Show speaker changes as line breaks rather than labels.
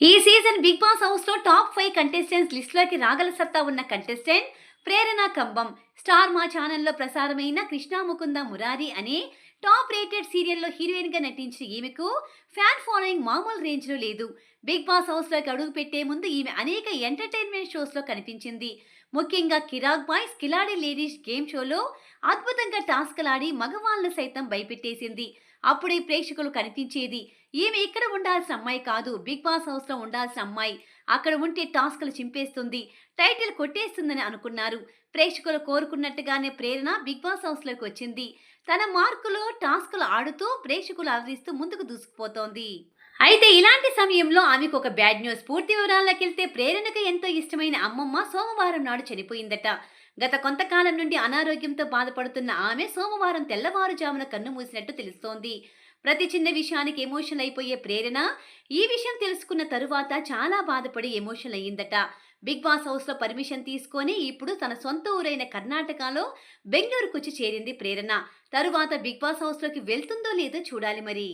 ఈ season big boss హౌస్లో top five contestants లిస్ట్లోకి రాగల సత్తా ఉన్న కంటెస్టెంట్ ప్రేరణ కంబం. స్టార్ మా ఛానల్లో ప్రసారమైన కృష్ణా ముకుంద మురారి అనే టాప్ రేటెడ్ సీరియల్లో హీరోయిన్గా నటించిన ఈమెకు ఫ్యాన్ ఫాలోయింగ్ మామూలు రేంజ్లో లేదు. బిగ్ బాస్ హౌస్లోకి అడుగు పెట్టే ముందు ఈమె అనేక ఎంటర్టైన్మెంట్ షోస్లో కనిపించింది. ముఖ్యంగా కిరాక్ బాయ్స్ కిలాడి లేడీస్ గేమ్ షోలో అద్భుతంగా టాస్కలాడి మగవాళ్ళను సైతం భయపెట్టేసింది. అప్పుడే ప్రేక్షకులు కనిపించేది ఈమె ఇక్కడ ఉండాల్సిన అమ్మాయి కాదు బిగ్ బాస్ హౌస్లో ఉండాల్సిన అమ్మాయి. అక్కడ ఉంటే టాస్క్లు చింపేస్తుంది టైటిల్ కొట్టేస్తుందని అనుకున్నారు. ప్రేక్షకులు కోరుకున్నట్టుగానే ప్రేరణ బిగ్ బాస్ హౌస్లోకి వచ్చింది. తన మార్కులో టాస్కులు ఆడుతూ ప్రేక్షకులు అలరిస్తూ ముందుకు దూసుకుపోతోంది. అయితే ఇలాంటి సమయంలో ఆమెకు ఒక బ్యాడ్ న్యూస్ పూర్తి వివరాల్లోకి వెళ్తే ప్రేరణకు ఎంతో ఇష్టమైన అమ్మమ్మ సోమవారం నాడు చనిపోయిందట. గత కొంతకాలం నుండి అనారోగ్యంతో బాధపడుతున్న ఆమె సోమవారం తెల్లవారుజామున కన్ను మూసినట్టు తెలుస్తోంది. ప్రతి చిన్న విషయానికి ఎమోషన్ అయిపోయే ప్రేరణ. ఈ విషయం తెలుసుకున్న తరువాత చాలా బాధపడి ఎమోషన్ అయ్యిందట. బిగ్ బాస్ హౌస్లో పర్మిషన్ తీసుకొని ఇప్పుడు తన సొంత ఊరైన కర్ణాటకలో బెంగళూరుకు వచ్చి చేరింది ప్రేరణ. తరువాత బిగ్ బాస్ హౌస్లోకి వెళ్తుందో లేదో చూడాలి మరి.